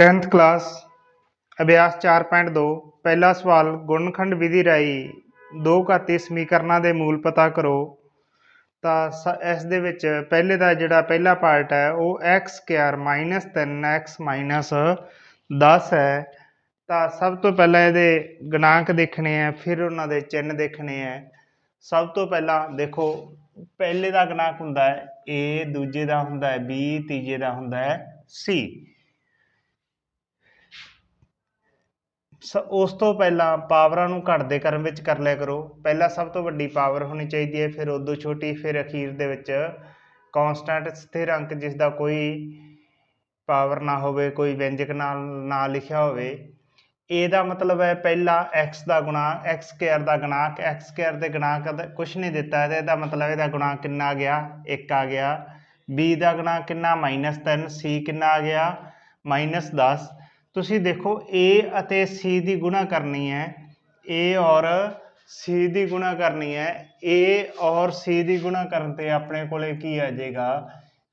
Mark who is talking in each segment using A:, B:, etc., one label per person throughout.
A: 10th class, ਅਭਿਆਸ 4.2 ਪਹਿਲਾ ਸਵਾਲ, ਗੁਣਨਖੰਡ ਵਿਧੀ ਰਾਹੀਂ ਦੋ ਘਾਤੀ ਸਮੀਕਰਨਾਂ ਦੇ ਮੂਲ ਪਤਾ ਕਰੋ। ਤਾਂ ਸ, ਇਸ ਦੇ ਵਿੱਚ ਪਹਿਲੇ ਦਾ ਜਿਹੜਾ ਪਹਿਲਾ ਪਾਰਟ ਹੈ, ਉਹ x ਸਕੁਆਰ ਮਾਈਨਸ 3x ਮਾਈਨਸ 10 ਹੈ। ਤਾਂ ਸਭ ਤੋਂ ਪਹਿਲਾਂ ਇਹਦੇ ਗੁਣਾਂਕ ਦੇਖਣੇ ਹੈ, ਫਿਰ ਉਹਨਾਂ ਦੇ ਚਿੰਨ੍ਹ ਦੇਖਣੇ ਹੈ। ਸਭ ਤੋਂ ਪਹਿਲਾਂ ਦੇਖੋ, ਪਹਿਲੇ ਦਾ ਗੁਣਾਂਕ ਹੁੰਦਾ ਹੈ, a ਦੂਜੇ ਦਾ ਹੁੰਦਾ ਹੈ, b ਤੀਜੇ ਦਾ ਹੁੰਦਾ ਹੈ, c ਸ ਉਸ ਤੋਂ ਪਹਿਲਾਂ ਪਾਵਰਾਂ ਨੂੰ ਘਟਦੇ ਕਰਮ ਵਿੱਚ ਕਰ ਲਿਆ ਕਰੋ। ਪਹਿਲਾਂ ਸਭ ਤੋਂ ਵੱਡੀ ਪਾਵਰ ਹੋਣੀ ਚਾਹੀਦੀ ਹੈ, ਫਿਰ ਉਦੋਂ ਛੋਟੀ, ਫਿਰ ਅਖੀਰ ਦੇ ਵਿੱਚ। ਕਾਂਸਟੈਂਟ ਸਥਿਰ ਅੰਕ ਜਿਸ ਦਾ ਕੋਈ ਪਾਵਰ ਨਾ ਹੋਵੇ, ਕੋਈ ਵਿਅੰਜਕ ਨਾਲ ਨਾ ਲਿਖਿਆ ਹੋਵੇ। a ਦਾ ਮਤਲਬ ਹੈ ਪਹਿਲਾ x ਦਾ ਗੁਣਾ x ਸਕੁਆਰ ਦਾ ਗੁਣਾਂਕ, x ਸਕੁਆਰ ਦੇ ਗੁਣਾਂਕ ਦਾ ਕੁਝ ਨਹੀਂ ਦਿੱਤਾ। ਹੈ ਇਹਦਾ ਮਤਲਬ ਇਹਦਾ ਗੁਣਾਂਕ ਕਿੰਨਾ ਆ ਗਿਆ? 1 ਆ ਗਿਆ। b ਦਾ ਗੁਣਾਂਕ ਕਿੰਨਾ? -3 c ਕਿੰਨਾ ਆ ਗਿਆ? -10 ਤੁਸੀਂ ਦੇਖੋ a ਅਤੇ c ਦੀ ਗੁਣਾ ਕਰਨੀ ਹੈ। A ਔਰ c ਦੀ ਗੁਣਾ ਕਰਨੀ ਹੈ। A ਔਰ c ਦੀ ਗੁਣਾ ਕਰਨ ਤੇ ਆਪਣੇ ਕੋਲੇ ਕੀ ਆ ਜਾਏਗਾ?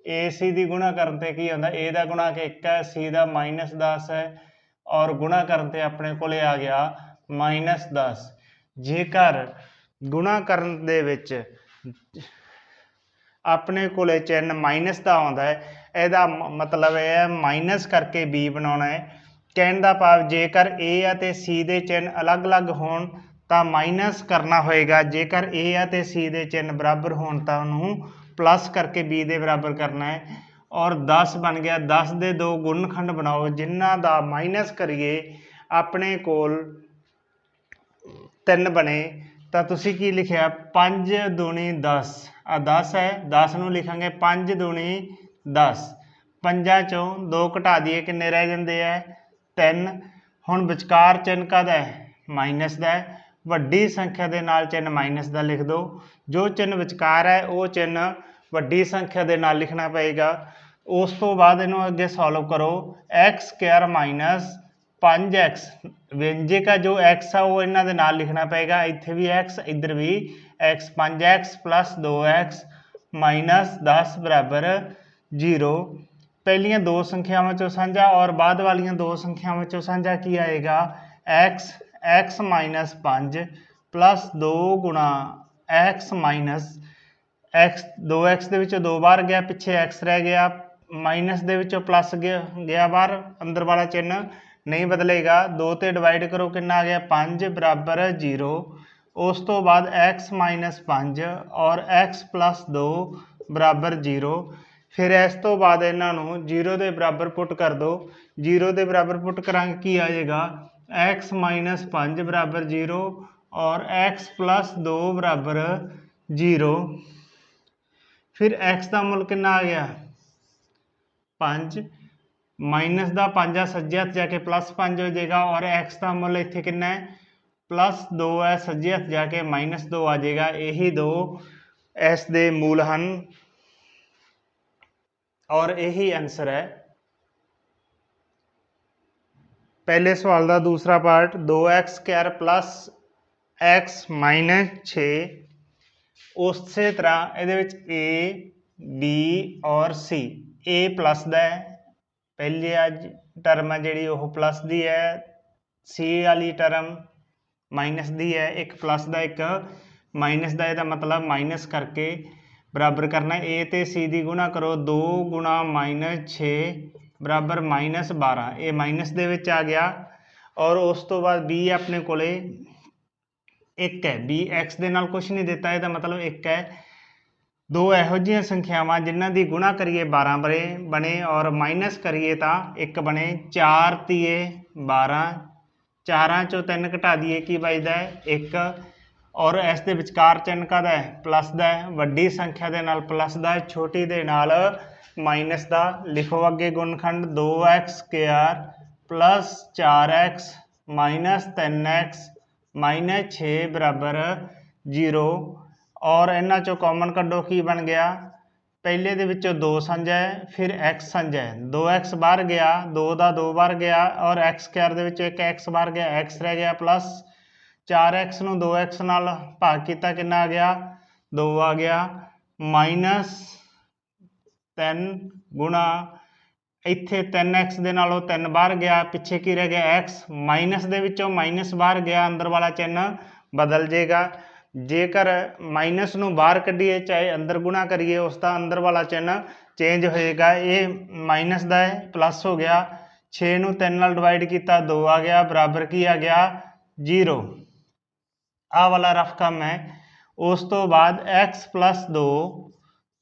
A: A, c ਦੀ ਗੁਣਾ ਕਰਨ ਤੇ ਕੀ ਹੁੰਦਾ? A ਦਾ ਗੁਣਾਂਕ 1 ਹੈ, c ਦਾ -10 ਹੈ ਔਰ ਗੁਣਾ ਕਰਨ ਤੇ ਆਪਣੇ ਕੋਲੇ ਆ ਗਿਆ -10 ਜੇਕਰ ਗੁਣਾ ਕਰਨ ਦੇ ਵਿੱਚ ਆਪਣੇ ਕੋਲੇ ਚਿੰਨ੍ਹ ਮਾਈਨਸ ਦਾ ਆਉਂਦਾ ਹੈ, ਇਹਦਾ ਮ- ਮਤਲਬ ਇਹ ਹੈ ਮਾਈਨਸ ਕਰਕੇ b ਬਣਾਉਣਾ ਹੈ। ਕਹਿਣ ਦਾ ਭਾਵ ਜੇਕਰ a ਅਤੇ c ਦੇ ਚਿੰਨ੍ਹ ਅਲੱਗ-ਅਲੱਗ ਹੋਣ ਤਾਂ ਮਾਈਨਸ ਕਰਨਾ ਹੋਏਗਾ। ਜੇਕਰ a ਅਤੇ c ਦੇ ਚਿੰਨ੍ਹ ਬਰਾਬਰ ਹੋਣ ਤਾਂ ਉਹਨੂੰ ਪਲੱਸ ਕਰਕੇ b ਦੇ ਬਰਾਬਰ ਕਰਨਾ ਹੈ। ਔਰ 10 ਬਣ ਗਿਆ। 10 ਦੇ ਦੋ ਗੁਣਨਖੰਡ ਬਣਾਓ। ਜਿਨ੍ਹਾਂ ਦਾ ਮਾਈਨਸ ਕਰੀਏ, ਆਪਣੇ ਕੋਲ 3 ਬਣੇ। ਤਾਂ ਤੁਸੀਂ ਕੀ ਲਿਖਿਆ? 5 ਦੂਣੀ 10 ਆ 10 ਹੈ। 10 ਨੂੰ ਲਿਖਾਂਗੇ 5 ਦੂਣੀ 10 ਪੰਜਾਂ ਚੋਂ 2 ਘਟਾ ਦਈਏ। ਕਿੰਨੇ ਰਹਿ ਜਾਂਦੇ ਆ? ਤਿੰਨ, ਹੁਣ ਵਿਚਕਾਰ ਚਿੰਨ੍ਹ ਕਾਦਾ ਹੈ? ਮਾਈਨਸ ਦਾ ਹੈ। ਵੱਡੀ ਸੰਖਿਆ ਦੇ ਨਾਲ ਚਿੰਨ ਮਾਈਨਸ ਦਾ ਲਿਖ ਦਿਓ। ਜੋ ਚਿੰਨ ਵਿਚਕਾਰ ਹੈ, ਉਹ ਚਿੰਨ ਵੱਡੀ ਸੰਖਿਆ ਦੇ ਨਾਲ ਲਿਖਣਾ ਪਏਗਾ। ਉਸ ਤੋਂ ਬਾਅਦ ਇਹਨੂੰ ਅੱਗੇ ਸੋਲਵ ਕਰੋ। x² 5x ਵਿਅੰਜਕ ਆ ਜੋ x ਆ, ਉਹ ਇਹਨਾਂ ਦੇ ਨਾਲ ਲਿਖਣਾ ਪਏਗਾ। ਇੱਥੇ ਵੀ x, ਇੱਧਰ ਵੀ x 5x 2x 10 0 पहलिया दो संख्यावान चो साझा और बाद वाली दो संख्याओं चो साझा की आएगा। एक्स एक्स माइनस पाँच प्लस दो गुणा एक्स माइनस एक्स दो एक्स के दो बार गया, पिछे एक्स रह गया, माइनस के प्लस गया गया बार, अंदर वाला चिन्ह नहीं बदलेगा। दो डिवाइड करो कि आ गया? पाँच बराबर ज़ीरो। उस तो बाद एक्स माइनस पाँच और एक्स प्लस दो बराबर ज़ीरो। ਫਿਰ ਇਸ ਤੋਂ ਬਾਅਦ ਇਹਨਾਂ ਨੂੰ 0 ਦੇ ਬਰਾਬਰ ਪੁੱਟ ਕਰ ਦਿਓ। 0 ਦੇ ਬਰਾਬਰ ਪੁੱਟ ਕਰਾਂਗੇ, ਕੀ ਆ ਜਾਏਗਾ? x 5 ਬਰਾਬਰ 0 ਔਰ x 2 ਬਰਾਬਰ 0 ਫਿਰ x ਦਾ ਮੁੱਲ ਕਿੰਨਾ ਆ ਗਿਆ? 5 ਮਾਈਨਸ ਦਾ 5 ਆ, ਸੱਜੇ ਹੱਥ ਜਾ ਕੇ ਪਲੱਸ 5 ਹੋ ਜਾਏਗਾ ਔਰ x ਦਾ ਮੁੱਲ ਇੱਥੇ ਕਿੰਨਾ ਹੈ? ਪਲੱਸ 2 ਹੈ, ਸੱਜੇ ਹੱਥ ਜਾ ਕੇ ਮਾਈਨਸ 2 ਆ ਜਾਏਗਾ। ਇਹੀ ਦੋ ਇਸ ਦੇ ਮੂਲ ਹਨ। ਔਰ ਇਹੀ ਆਨਸਰ ਹੈ। ਪਹਿਲੇ ਸਵਾਲ ਦਾ ਦੂਸਰਾ part 2x square plus x minus 6 ਉਸੇ ਤਰ੍ਹਾਂ ਇਹਦੇ ਵਿੱਚ a, b ਔਰ c a ਪਲੱਸ ਦਾ ਹੈ। ਪਹਿਲੀ ਅੱਜ ਟਰਮ ਹੈ ਜਿਹੜੀ ਉਹ ਪਲੱਸ ਦੀ ਹੈ। C ਵਾਲੀ ਟਰਮ ਮਾਈਨਸ ਦੀ ਹੈ। ਇੱਕ ਪਲੱਸ ਦਾ ਇੱਕ। ਮਾਈਨਸ ਦਾ ਇਹਦਾ ਮਤਲਬ ਮਾਈਨਸ ਕਰਕੇ ਬਰਾਬਰ ਕਰਨਾ a ਤੇ c ਦੀ ਗੁਣਾ ਕਰੋ 2 ਗੁਣਾ ਮਾਈਨਸ 6 ਬਰਾਬਰ ਮਾਈਨਸ 12 ਇਹ ਮਾਈਨਸ ਦੇ ਵਿੱਚ ਆ ਗਿਆ ਔਰ ਉਸ ਤੋਂ ਬਾਅਦ b ਆਪਣੇ ਕੋਲੇ 1 ਹੈ। B x ਦੇ ਨਾਲ ਕੁਝ ਨਹੀਂ ਦਿੱਤਾ, ਇਹਦਾ ਮਤਲਬ 1 ਹੈ। ਦੋ ਇਹੋ ਜਿਹੀਆਂ ਸੰਖਿਆਵਾਂ ਜਿਨ੍ਹਾਂ ਦੀ ਗੁਣਾ ਕਰੀਏ 12 ਬਰੇ ਬਣੇ ਔਰ ਮਾਈਨਸ ਕਰੀਏ ਤਾਂ 1 ਬਣੇ। 4 ਤੀਏ 12 ਚਾਰਾਂ ਚੋਂ 3 ਘਟਾ ਦਈਏ, ਕੀ ਬਚਦਾ ਹੈ? 1 ਔਰ ਇਸ ਦੇ ਵਿਚਕਾਰ ਚਿੰਨ੍ਹ ਕਾਹਦਾ ਹੈ? ਪਲੱਸ ਦਾ ਹੈ। ਵੱਡੀ ਸੰਖਿਆ ਦੇ ਨਾਲ ਪਲੱਸ ਦਾ ਹੈ। ਛੋਟੀ ਦੇ ਨਾਲ ਮਾਈਨਸ ਦਾ। ਲਿਖੋ ਅੱਗੇ ਗੁਣਨਖੰਡ। 2x square plus 4x minus 3x minus 6 ਬਰਾਬਰ 0 ਔਰ ਇਹਨਾਂ ਚੋਂ ਕਾਮਨ ਕੱਢੋ ਕੀ ਬਣ ਗਿਆ? ਪਹਿਲੇ ਦੇ ਵਿੱਚੋਂ 2 ਸਾਂਝਾ ਹੈ, ਫਿਰ x ਸਾਂਝਾ ਹੈ। 2x ਬਾਹਰ ਗਿਆ 2 ਦਾ 2 ਬਾਹਰ ਗਿਆ ਔਰ x ਸਕੁਆਰ ਦੇ ਵਿੱਚੋਂ ਇੱਕ x ਬਾਹਰ ਗਿਆ, x ਰਹਿ ਗਿਆ ਪਲੱਸ 4x ਨੂੰ 2x ਨਾਲ ਭਾਗ ਕੀਤਾ ਕਿੰਨਾ ਆ ਗਿਆ? 2 ਆ ਗਿਆ। ਮਾਈਨਸ 3 ਗੁਣਾ, ਇੱਥੇ 3x ਦੇ ਨਾਲੋਂ 3 ਬਾਹਰ ਗਿਆ, ਪਿੱਛੇ ਕੀ ਰਹਿ ਗਿਆ? X ਮਾਈਨਸ ਦੇ ਵਿੱਚੋਂ ਮਾਈਨਸ ਬਾਹਰ ਗਿਆ, ਅੰਦਰ ਵਾਲਾ ਚਿੰਨ੍ਹ ਬਦਲ ਜਾਏਗਾ ਜੇਕਰ ਮਾਈਨਸ ਨੂੰ ਬਾਹਰ ਕੱਢੀਏ, ਚਾਹੇ ਅੰਦਰ ਗੁਣਾ ਕਰੀਏ, ਉਸ ਦਾ ਅੰਦਰ ਵਾਲਾ ਚਿੰਨ੍ਹ ਚੇਂਜ ਹੋਏਗਾ। ਇਹ ਮਾਈਨਸ ਦਾ ਹੈ ਪਲੱਸ ਹੋ ਗਿਆ। 6 ਨੂੰ 3 ਨਾਲ ਡਿਵਾਈਡ ਕੀਤਾ 2 ਆ ਗਿਆ, ਬਰਾਬਰ ਕੀ ਆ ਗਿਆ? 0 ਆਹ ਵਾਲਾ ਰਫ ਕੰਮ ਹੈ। ਉਸ ਤੋਂ ਬਾਅਦ x 2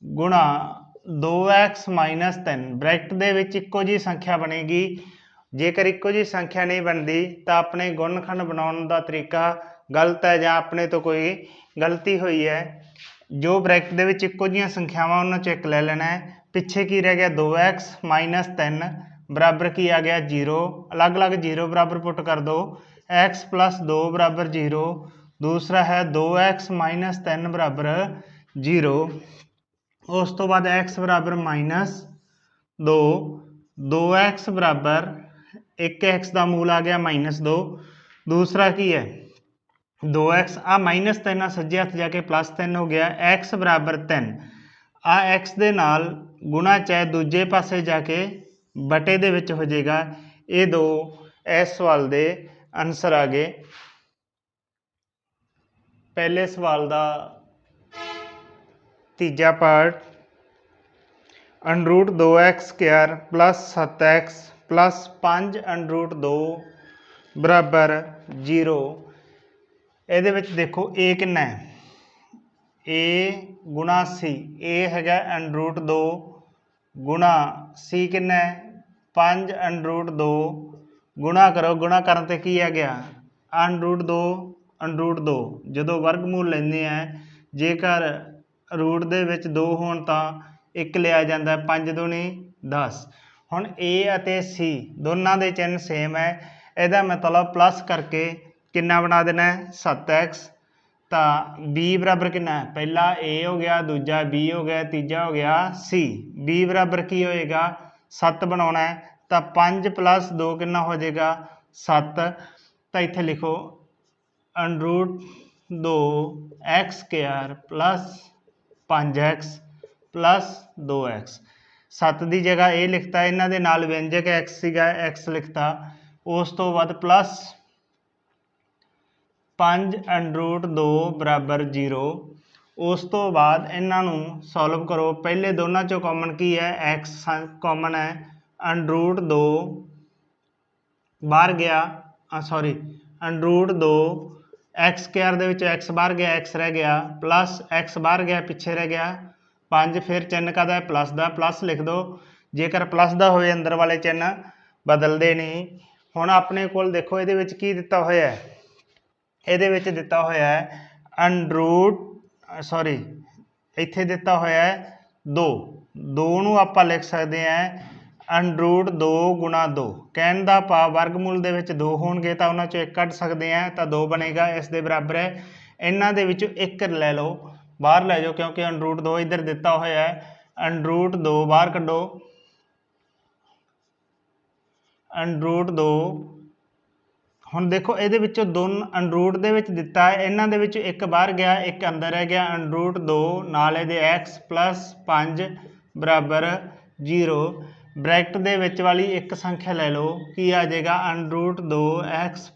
A: ਗੁਣਾ 2x 3 ਬ੍ਰੈਕਟ ਦੇ ਵਿੱਚ ਇੱਕੋ ਜੀ ਸੰਖਿਆ ਬਣੇਗੀ। ਜੇਕਰ ਇੱਕੋ ਜੀ ਸੰਖਿਆ ਨਹੀਂ ਬਣਦੀ, ਤਾਂ ਆਪਣੇ ਗੁਣਨਖੰਡ ਬਣਾਉਣ ਦਾ ਤਰੀਕਾ ਗਲਤ ਹੈ ਜਾਂ ਆਪਣੇ ਤੋਂ ਕੋਈ ਗਲਤੀ ਹੋਈ ਹੈ। ਜੋ ਬ੍ਰੈਕਟ ਦੇ ਵਿੱਚ ਇੱਕੋ ਜੀਆਂ ਸੰਖਿਆਵਾਂ ਉਹਨਾਂ ਚੋਂ ਇੱਕ ਲੈ ਲੈਣਾ ਹੈ। ਪਿੱਛੇ ਕੀ ਰਹਿ ਗਿਆ? 2x 3 ਬਰਾਬਰ ਕੀ ਆ ਗਿਆ? 0 ਅਲੱਗ-ਅਲੱਗ 0 ਬਰਾਬਰ ਪੁੱਟ ਕਰ ਦੋ। x 2 ਬਰਾਬਰ 0 ਦੂਸਰਾ ਹੈ 2x 3 ਬਰਾਬਰ 0 ਉਸ ਤੋਂ ਬਾਅਦ x ਬਰਾਬਰ ਮਾਈਨਸ 2 2x ਬਰਾਬਰ 1x ਦਾ ਮੂਲ ਆ ਗਿਆ ਮਾਈਨਸ 2 ਦੂਸਰਾ ਕੀ ਹੈ? 2x ਆ ਮਾਈਨਸ 3 ਆ, ਸੱਜੇ ਹੱਥ ਜਾ ਕੇ ਪਲੱਸ 3 ਹੋ ਗਿਆ। x ਬਰਾਬਰ 3 ਆ x ਦੇ ਨਾਲ ਗੁਣਾ ਚਾਹੇ ਦੂਜੇ ਪਾਸੇ ਜਾ ਕੇ ਬਟੇ ਦੇ ਵਿੱਚ ਹੋ ਜਾਏਗਾ। ਇਹ ਦੋ ਇਸ ਸਵਾਲ ਦੇ ਆਨਸਰ ਆ ਗਏ। ਪਹਿਲੇ ਸਵਾਲ ਦਾ ਤੀਜਾ part under root 2x square plus 7x plus 5 under root 2 ਬਰਾਬਰ 0 ਇਹਦੇ ਵਿੱਚ ਦੇਖੋ a ਕਿੰਨਾ ਹੈ? A ਗੁਣਾ c, a ਹੈਗਾ ਅੰਡਰੂਟ 2 ਗੁਣਾ c ਕਿੰਨਾ ਹੈ? 5 ਅੰਡਰੂਟ 2 ਗੁਣਾ ਕਰੋ। ਗੁਣਾ ਕਰਨ ਤੇ ਕੀ ਆ ਗਿਆ? ਅੰਡਰੂਟ 2 2 ਜਦੋਂ ਵਰਗਮੂਲ ਲੈਂਦੇ ਆ, ਜੇਕਰ ਰੂਟ ਦੇ ਵਿੱਚ 2 ਹੋਣ ਤਾਂ 1 ਲਿਆ ਜਾਂਦਾ 5 ਦੁਨੀ 10 ਹੁਣ a ਅਤੇ c ਦੋਨਾਂ ਦੇ ਚਿੰਨ੍ਹ ਸੇਮ ਹੈ। ਇਹਦਾ ਮਤਲਬ ਪਲੱਸ ਕਰਕੇ ਕਿੰਨਾ ਬਣਾ ਦੇਣਾ ਹੈ? 7x ਤਾਂ b ਬਰਾਬਰ ਕਿੰਨਾ ਹੈ? ਪਹਿਲਾ a ਹੋ ਗਿਆ, ਦੂਜਾ b ਹੋ ਗਿਆ, ਤੀਜਾ ਹੋ ਗਿਆ c b ਬਰਾਬਰ ਕੀ ਹੋਏਗਾ? 7 ਬਣਾਉਣਾ ਹੈ। ਤਾਂ 5 2 ਕਿੰਨਾ ਹੋ ਜਾਏਗਾ? 7 ਤਾਂ ਇੱਥੇ ਲਿਖੋ under root 2 x square plus 5x plus 2x 7 ਦੀ ਜਗ੍ਹਾ ਇਹ ਲਿਖਤਾ, ਇਹਨਾਂ ਦੇ ਨਾਲ ਵਿਅੰਜਕ x ਸੀਗਾ x ਲਿਖਤਾ। ਉਸ ਤੋਂ ਬਾਅਦ ਪਲੱਸ 5 ਅੰਡਰੂਟ 2 ਬਰਾਬਰ 0 ਉਸ ਤੋਂ ਬਾਅਦ ਇਹਨਾਂ ਨੂੰ ਸੋਲਵ ਕਰੋ। ਪਹਿਲੇ ਦੋਨਾਂ ਚੋਂ ਕਾਮਨ ਕੀ ਹੈ? X ਕਾਮਨ ਹੈ। ਅੰਡਰੂਟ 2 ਬਾਹਰ ਗਿਆ ਆ ਸੌਰੀ ਅੰਡਰੂਟ 2 x ਸਕੁਅਰ ਦੇ ਵਿੱਚ x ਬਾਹਰ ਗਿਆ, x ਰਹਿ ਗਿਆ ਪਲੱਸ x ਬਾਹਰ ਗਿਆ, ਪਿੱਛੇ ਰਹਿ ਗਿਆ 5 ਫਿਰ ਚਿੰਨ੍ਹ ਕਾਹਦਾ ਹੈ? ਪਲੱਸ ਦਾ ਪਲੱਸ ਲਿਖ ਦਿਓ। ਜੇਕਰ ਪਲੱਸ ਦਾ ਹੋਵੇ ਅੰਦਰ ਵਾਲੇ ਚਿੰਨ੍ਹ, ਬਦਲਦੇ ਨਹੀਂ। ਹੁਣ ਆਪਣੇ ਕੋਲ ਦੇਖੋ, ਇਹਦੇ ਵਿੱਚ ਕੀ ਦਿੱਤਾ ਹੋਇਆ ਹੈ? ਇਹਦੇ ਵਿੱਚ ਦਿੱਤਾ ਹੋਇਆ ਹੈ ਅੰਡਰੂਟ ਸੌਰੀ ਇੱਥੇ ਦਿੱਤਾ ਹੋਇਆ ਹੈ 2 2 ਨੂੰ ਆਪਾਂ ਲਿਖ ਸਕਦੇ ਹਾਂ ਅੰਡਰੂਟ 2 ਗੁਣਾ 2 ਕਹਿਣ ਦਾ ਭਾਵ ਵਰਗਮੂਲ ਦੇ ਵਿੱਚ 2 ਹੋਣਗੇ ਤਾਂ ਉਹਨਾਂ ਚੋਂ ਇੱਕ ਕੱਢ ਸਕਦੇ ਹਾਂ ਤਾਂ 2 ਬਣੇਗਾ, ਇਸ ਦੇ ਬਰਾਬਰ ਹੈ। ਇਹਨਾਂ ਦੇ ਵਿੱਚੋਂ ਇੱਕ ਲੈ ਲਓ, ਬਾਹਰ ਲੈ ਜਾਓ, ਕਿਉਂਕਿ ਅੰਡਰੂਟ 2 ਇੱਧਰ ਦਿੱਤਾ ਹੋਇਆ ਹੈ। ਅੰਡਰੂਟ 2 ਬਾਹਰ ਕੱਢੋ। ਅੰਡਰੂਟ 2 ਹੁਣ ਦੇਖੋ, ਇਹਦੇ ਵਿੱਚੋਂ ਦੋਨ ਅੰਡਰੂਟ ਦੇ ਵਿੱਚ ਦਿੱਤਾ ਹੈ। ਇਹਨਾਂ ਦੇ ਵਿੱਚੋਂ ਇੱਕ ਬਾਹਰ ਗਿਆ, ਇੱਕ ਅੰਦਰ ਰਹਿ ਗਿਆ। ਅੰਡਰੂਟ 2 ਨਾਲ ਇਹਦੇ x 5 ਬਰਾਬਰ 0 ਬ੍ਰੈਕਟ ਦੇ ਵਿੱਚ ਵਾਲੀ ਇੱਕ ਸੰਖਿਆ ਲੈ ਲਓ। ਕੀ ਆ ਜਾਏਗਾ? ਅੰਡਰੂਟ 2 x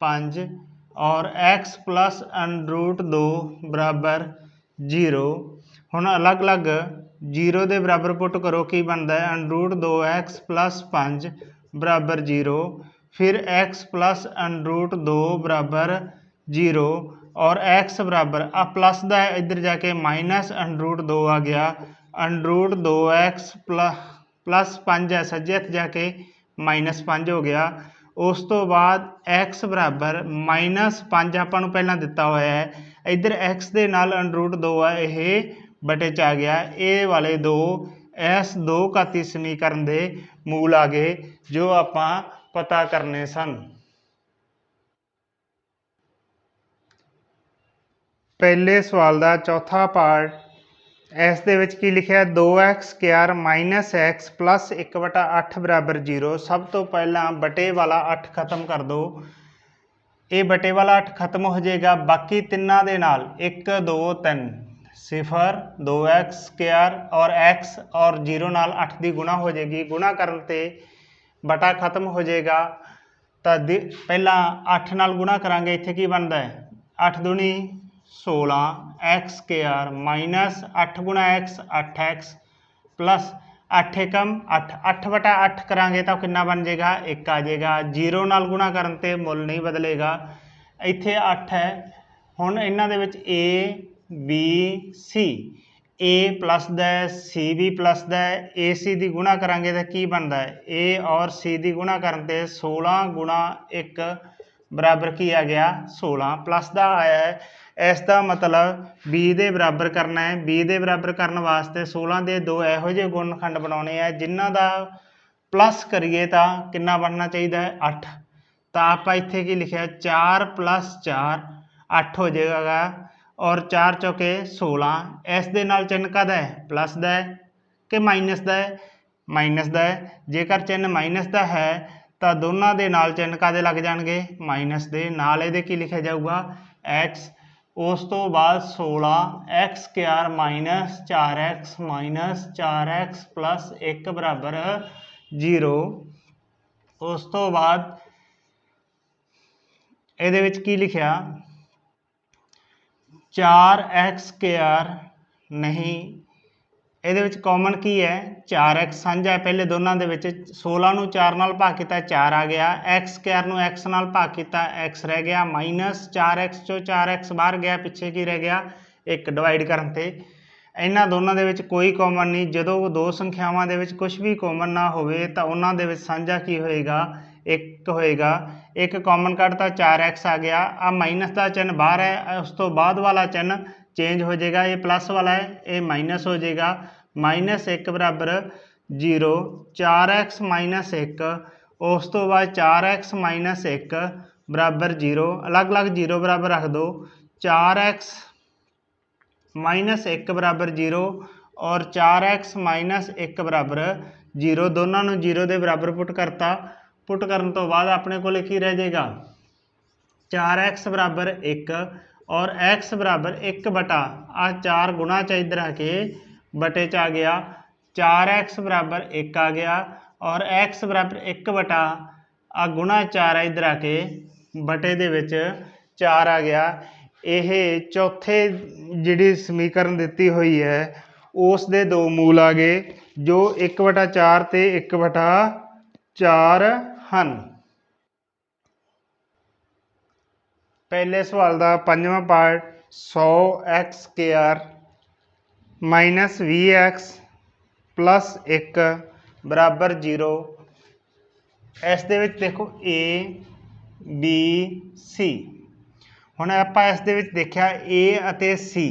A: 5 ਔਰ x ਅੰਡਰੂਟ 2 ਬਰਾਬਰ 0 ਹੁਣ ਅਲੱਗ-ਅਲੱਗ 0 ਦੇ ਬਰਾਬਰ ਪੁੱਟ ਕਰੋ। ਕੀ ਬਣਦਾ ਹੈ? ਅੰਡਰੂਟ 2x 5 ਬਰਾਬਰ 0 ਫਿਰ x ਅੰਡਰੂਟ 2 ਬਰਾਬਰ 0 ਔਰ x ਬਰਾਬਰ। ਆ ਪਲੱਸ ਦਾ ਇੱਧਰ ਜਾ ਕੇ ਮਾਈਨਸ ਅੰਡਰੂਟ 2 ਆ ਗਿਆ। ਅੰਡਰੂਟ 2x ਪਲੱਸ 5 ਹੈ ਸੱਜੇ ਹੱਥ ਜਾ ਕੇ ਮਾਈਨਸ 5 ਹੋ ਗਿਆ। ਉਸ ਤੋਂ ਬਾਅਦ x ਬਰਾਬਰ ਮਾਈਨਸ 5 ਆਪਾਂ ਨੂੰ ਪਹਿਲਾਂ ਦਿੱਤਾ ਹੋਇਆ ਹੈ। ਇੱਧਰ x ਦੇ ਨਾਲ ਅੰਡਰੂਟ 2 ਆ, ਇਹ ਬਟੇ ਚ ਆ ਗਿਆ। ਇਹ ਵਾਲੇ ਦੋ ਇਸ ਦੋ ਘਾਤੀ ਸਮੀਕਰਨ ਦੇ ਮੂਲ ਆ ਗਏ, ਜੋ ਆਪਾਂ ਪਤਾ ਕਰਨੇ ਸਨ। ਪਹਿਲੇ ਸਵਾਲ ਦਾ ਚੌਥਾ ਪਾਰਟ ਇਸ ਦੇ ਵਿੱਚ ਕੀ ਲਿਖਿਆ? 2x ਸਕੁਅਰ x 1/8 ਬਰਾਬਰ 0 ਸਭ ਤੋਂ ਪਹਿਲਾਂ ਬਟੇ ਵਾਲਾ 8 ਖਤਮ ਕਰ ਦਿਓ ਇਹ ਬਟੇ ਵਾਲਾ 8 ਖਤਮ ਹੋ ਜਾਏਗਾ। ਬਾਕੀ ਤਿੰਨਾਂ ਦੇ ਨਾਲ 1 2 3 ਸਿਫਰ 2x ਸਕੁਅਰ ਔਰ x ਔਰ 0 ਨਾਲ 8 ਦੀ ਗੁਣਾ ਹੋ ਜਾਏਗੀ। ਗੁਣਾ ਕਰਨ ਤੇ ਬਟਾ ਖਤਮ ਹੋ ਜਾਏਗਾ। ਤਾਂ ਦਿ- ਪਹਿਲਾਂ 8 ਨਾਲ ਗੁਣਾ ਕਰਾਂਗੇ। ਇੱਥੇ ਕੀ ਬਣਦਾ ਹੈ? 8 ਦੁਣੀ 16 x ਸਕੁਅਰ ਮਾਈਨਸ 8 ਗੁਣਾ x 8x ਪਲੱਸ 8 ਏਕਮ 8 8 ਬਟਾ 8 ਕਰਾਂਗੇ ਤਾਂ ਕਿੰਨਾ ਬਣ ਜਾਏਗਾ? 1 ਆ ਜਾਏਗਾ। 0 ਨਾਲ ਗੁਣਾ ਕਰਨ ਤੇ ਮੁੱਲ ਨਹੀਂ ਬਦਲੇਗਾ। ਇੱਥੇ 8 ਹੈ। ਹੁਣ ਇਹਨਾਂ ਦੇ ਵਿੱਚ a, b, c a plus ਦਾ ਹੈ, c ਵੀ ਪਲੱਸ ਦਾ ਹੈ। Ac ਦੀ ਗੁਣਾ ਕਰਾਂਗੇ ਤਾਂ ਕੀ ਬਣਦਾ ਹੈ? A ਔਰ c ਦੀ ਗੁਣਾ ਕਰਨ ਤੇ 16 ਗੁਣਾ 1 ਬਰਾਬਰ ਕੀ ਆ ਗਿਆ? 16 ਪਲੱਸ ਦਾ ਆਇਆ ਹੈ। ਇਸ ਦਾ ਮਤਲਬ b ਦੇ ਬਰਾਬਰ ਕਰਨਾ ਹੈ। B ਦੇ ਬਰਾਬਰ ਕਰਨ ਵਾਸਤੇ 16 ਦੇ ਦੋ ਇਹੋ ਜਿਹੇ ਗੁਣਖੰਡ ਬਣਾਉਣੇ ਆ। ਜਿਨ੍ਹਾਂ ਦਾ ਪਲੱਸ ਕਰੀਏ ਤਾਂ ਕਿੰਨਾ ਬਣਨਾ ਚਾਹੀਦਾ ਹੈ? 8 ਤਾਂ ਆਪਾਂ ਇੱਥੇ ਕੀ ਲਿਖਿਆ? 4 ਪਲੱਸ 4 8 ਹੋ ਜਾਏਗਾ। ਔਰ 4 ਚੌਕੇ 16 ਇਸ ਦੇ ਨਾਲ ਚਿੰਨ੍ਹ ਕਾਹਦਾ ਹੈ? ਪਲੱਸ ਦਾ ਹੈ ਕਿ ਮਾਈਨਸ ਦਾ ਹੈ? ਮਾਈਨਸ ਦਾ ਹੈ। ਜੇਕਰ ਚਿੰਨ੍ਹ ਮਾਈਨਸ ਦਾ ਹੈ ਤਾਂ ਦੋਨਾਂ ਦੇ ਨਾਲ ਚਿੰਨ੍ਹ ਕਾਹਦੇ ਲੱਗ ਜਾਣਗੇ? ਮਾਈਨਸ ਦੇ। ਨਾਲ ਇਹਦੇ ਕੀ ਲਿਖਿਆ ਜਾਊਗਾ? X, ਉਸ ਤੋਂ ਬਾਅਦ 16 x square minus 4x minus 4x plus 1 ਬਰਾਬਰ 0 ਉਸ ਤੋਂ ਬਾਅਦ ਇਹਦੇ ਵਿੱਚ ਕੀ ਲਿਖਿਆ? 4x ਸਕੁਅਰ ਨਹੀਂ ਇਹਦੇ ਵਿੱਚ ਕਾਮਨ ਕੀ ਹੈ? 4x ਸਾਂਝਾ ਹੈ। ਪਹਿਲੇ ਦੋਨਾਂ ਦੇ ਵਿੱਚ 16 ਨੂੰ 4 ਨਾਲ ਭਾਗ ਕੀਤਾ 4 ਆ ਗਿਆ। x ਸਕੁਅਰ ਨੂੰ x ਨਾਲ ਭਾਗ ਕੀਤਾ, x ਰਹਿ ਗਿਆ। ਮਾਈਨਸ 4x ਚੋਂ 4x ਬਾਹਰ ਗਿਆ, ਪਿੱਛੇ ਕੀ ਰਹਿ ਗਿਆ? 1 ਡਿਵਾਈਡ ਕਰਨ ਤੇ। ਇਹਨਾਂ ਦੋਨਾਂ ਦੇ ਵਿੱਚ ਕੋਈ ਕਾਮਨ ਨਹੀਂ। ਜਦੋਂ ਦੋ ਸੰਖਿਆਵਾਂ ਦੇ ਵਿੱਚ ਕੁਝ ਵੀ ਕਾਮਨ ਨਾ ਹੋਵੇ, ਤਾਂ ਉਹਨਾਂ ਦੇ ਵਿੱਚ ਸਾਂਝਾ ਕੀ ਹੋਏਗਾ? ਇੱਕ ਹੋਏਗਾ। ਇੱਕ ਕਾਮਨ ਕੱਢਤਾ 4x ਆ ਗਿਆ। ਆ ਮਾਈਨਸ ਦਾ ਚਿੰਨ੍ਹ ਬਾਹਰ ਹੈ। ਉਸ ਤੋਂ ਬਾਅਦ ਵਾਲਾ ਚਿੰਨ੍ਹ ਚੇਂਜ ਹੋ ਜਾਏਗਾ। ਇਹ ਪਲੱਸ ਵਾਲਾ ਹੈ। ਇਹ ਮਾਈਨਸ ਹੋ ਜਾਏਗਾ। 1 ਬਰਾਬਰ 0 4x ਮਾਈਨਸ 1 ਉਸ ਤੋਂ ਬਾਅਦ 4x ਮਾਈਨਸ 1 ਬਰਾਬਰ 0 ਅਲੱਗ-ਅਲੱਗ 0 ਬਰਾਬਰ ਰੱਖ ਦਿਓ 4x ਮਾਈਨਸ 1 ਬਰਾਬਰ 0 ਔਰ 4x ਮਾਈਨਸ 1 ਬਰਾਬਰ 0 ਦੋਨਾਂ ਨੂੰ 0 ਦੇ ਬਰਾਬਰ ਪੁੱਟ ਕਰਤਾ, ਪੁੱਟ ਕਰਨ ਤੋਂ ਬਾਅਦ ਆਪਣੇ ਕੋਲ ਕੀ ਰਹਿ ਜਾਏਗਾ। 4x ਬਰਾਬਰ 1 ਔਰ x ਬਰਾਬਰ 1 ਬਟਾ ਆ 4 ਗੁਣਾ ਚ ਇੱਧਰ ਆ ਕੇ ਬਟੇ ਚ ਆ ਗਿਆ 4x ਬਰਾਬਰ 1 ਆ ਗਿਆ ਔਰ x ਬਰਾਬਰ 1 ਬਟਾ ਆ ਗੁਣਾ 4 ਆ ਇੱਧਰ ਆ ਕੇ ਬਟੇ ਦੇ ਵਿੱਚ 4 ਆ ਗਿਆ। ਇਹ ਚੌਥੇ ਜਿਹੜੀ ਸਮੀਕਰਨ ਦਿੱਤੀ ਹੋਈ ਹੈ, ਉਸ ਦੇ ਦੋ ਮੂਲ ਆ ਗਏ, ਜੋ 1 ਬਟਾ 4 ਤੇ 1 ਬਟਾ 4 ਹਨ। ਪਹਿਲੇ ਸਵਾਲ ਦਾ ਪੰਜਵਾਂ part 100x square minus 20x plus 1 ਬਰਾਬਰ 0 ਇਸ ਦੇ ਵਿੱਚ ਦੇਖੋ a, b, c ਹੁਣ ਆਪਾਂ ਇਸ ਦੇ ਵਿੱਚ ਦੇਖਿਆ a ਅਤੇ c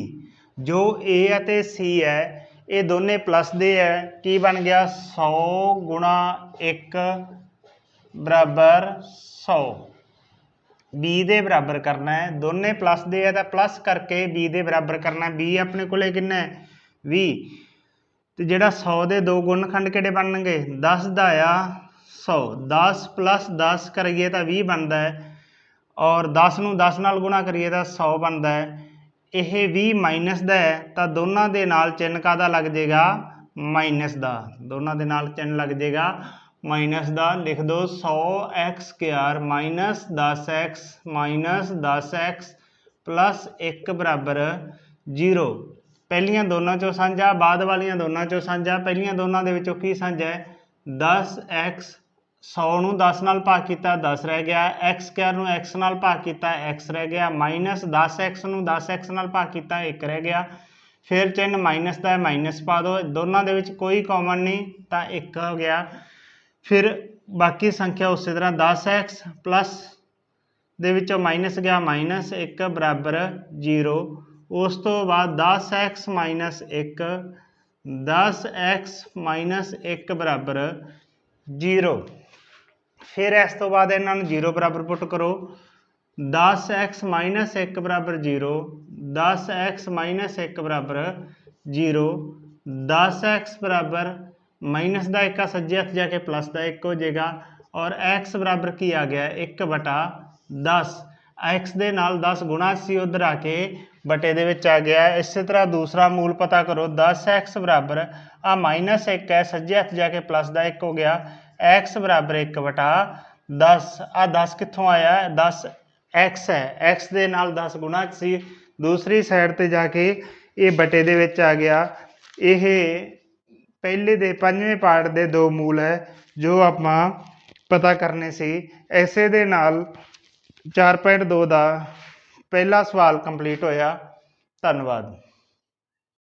A: ਜੋ a ਅਤੇ c ਹੈ, ਇਹ ਦੋਨੇ ਪਲੱਸ ਦੇ ਹੈ। ਕੀ ਬਣ ਗਿਆ? 100 ਗੁਣਾ 1 ਬਰਾਬਰ 100 b ਦੇ ਬਰਾਬਰ ਕਰਨਾ ਹੈ। ਦੋਨੇ ਪਲੱਸ ਦੇ ਹੈ ਤਾਂ ਪਲੱਸ ਕਰਕੇ b ਦੇ ਬਰਾਬਰ ਕਰਨਾ ਹੈ। B ਆਪਣੇ ਕੋਲੇ ਕਿੰਨਾ ਹੈ? 20 ਤੇ ਜਿਹੜਾ 100 ਦੇ ਦੋ ਗੁਣਖੰਡ ਕਿਹੜੇ ਬਣਨਗੇ? 10 ਦਾ ਆ 100 10 ਪਲੱਸ 10 ਕਰੀਏ ਤਾਂ 20 ਬਣਦਾ ਹੈ। ਔਰ 10 ਨੂੰ 10 ਨਾਲ ਗੁਣਾ ਕਰੀਏ ਤਾਂ 100 ਬਣਦਾ ਹੈ। ਇਹ 20 ਮਾਈਨਸ ਦਾ ਹੈ, ਤਾਂ ਦੋਨਾਂ ਦੇ ਨਾਲ ਚਿੰਨ੍ਹ ਕਾਹਦਾ ਲੱਗ ਜਾਏਗਾ? ਮਾਈਨਸ ਦਾ। ਦੋਨਾਂ ਦੇ ਨਾਲ ਚਿੰਨ੍ਹ ਲੱਗ ਜਾਏਗਾ। ਮਾਈਨਸ ਦਾ। ਲਿਖ ਦਿਓ 100x square minus 10x minus 10x plus 1 ਬਰਾਬਰ 0 ਪਹਿਲੀਆਂ ਦੋਨਾਂ ਚੋਂ ਸਾਂਝਾ, ਬਾਅਦ ਵਾਲੀਆਂ ਦੋਨਾਂ ਚੋਂ ਸਾਂਝਾ, ਪਹਿਲੀਆਂ ਦੋਨਾਂ ਦੇ ਵਿੱਚੋਂ ਕੀ ਸਾਂਝਾ ਹੈ? 10x 100 ਨੂੰ 10 ਨਾਲ ਭਾਗ ਕੀਤਾ 10 ਰਹਿ ਗਿਆ x ਸਕੁਅਰ ਨੂੰ x ਨਾਲ ਭਾਗ ਕੀਤਾ x ਰਹਿ ਗਿਆ, ਮਾਈਨਸ 10x ਨੂੰ 10x ਨਾਲ ਭਾਗ ਕੀਤਾ 1 ਰਹਿ ਗਿਆ। ਫਿਰ ਚਿੰਨ੍ਹ ਮਾਈਨਸ ਦਾ ਹੈ, ਮਾਈਨਸ ਪਾ ਦਿਓ ਦੋਨਾਂ ਦੇ ਵਿੱਚ ਕੋਈ ਕਾਮਨ ਨਹੀਂ, ਤਾਂ 1 ਹੋ ਗਿਆ। ਫਿਰ ਬਾਕੀ ਸੰਖਿਆ ਉਸੇ ਤਰ੍ਹਾਂ 10x ਪਲੱਸ ਦੇ ਵਿੱਚੋਂ ਮਾਈਨਸ ਗਿਆ, ਮਾਈਨਸ 1 ਬਰਾਬਰ 0 ਉਸ ਤੋਂ ਬਾਅਦ 10x ਮਾਈਨਸ 1 10x ਮਾਈਨਸ 1 ਬਰਾਬਰ 0 ਫਿਰ ਇਸ ਤੋਂ ਬਾਅਦ ਇਹਨਾਂ ਨੂੰ 0 ਬਰਾਬਰ ਪੁੱਟ ਕਰੋ। 10x ਮਾਈਨਸ 1 ਬਰਾਬਰ 0 10x ਮਾਈਨਸ 1 ਬਰਾਬਰ 0 10x ਬਰਾਬਰ ਮਾਈਨਸ ਦਾ ਇੱਕ ਆ ਸੱਜੇ ਹੱਥ ਜਾ ਕੇ ਪਲੱਸ ਦਾ ਇੱਕ ਹੋ ਜਾਏਗਾ ਔਰ x ਬਰਾਬਰ ਕੀ ਆ ਗਿਆ 1 ਬਟਾ 10 x ਦੇ ਨਾਲ 10 ਗੁਣਾ ਸੀ ਉਧਰ ਆ ਕੇ ਬਟੇ ਦੇ ਵਿੱਚ ਆ ਗਿਆ, ਇਸੇ ਤਰ੍ਹਾਂ ਦੂਸਰਾ ਮੂਲ ਪਤਾ ਕਰੋ 10x ਬਰਾਬਰ ਆ ਮਾਈਨਸ 1 ਹੈ, ਸੱਜੇ ਹੱਥ ਜਾ ਕੇ ਪਲੱਸ ਦਾ 1 ਹੋ ਗਿਆ x ਬਰਾਬਰ 1 ਵਟਾ 10 ਆ 10 ਕਿੱਥੋਂ ਆਇਆ ਹੈ? 10 x ਹੈ x ਦੇ ਨਾਲ 10 ਗੁਣਾ ਸੀ, ਦੂਸਰੀ ਸਾਈਡ ਤੇ ਜਾ ਕੇ ਇਹ ਬਟੇ ਦੇ ਵਿੱਚ ਆ ਗਿਆ, ਇਹ ਪਹਿਲੇ ਦੇ ਪੰਜਵੇਂ ਪਾਰਟ ਦੇ ਦੋ ਮੂਲ ਹੈ, ਜੋ ਆਪਾਂ ਪਤਾ ਕਰਨੇ ਸੀ ਐਸੇ ਦੇ ਨਾਲ 4.2 ਦਾ ਪਹਿਲਾ ਸਵਾਲ ਕੰਪਲੀਟ ਹੋਇਆ। ਧੰਨਵਾਦ।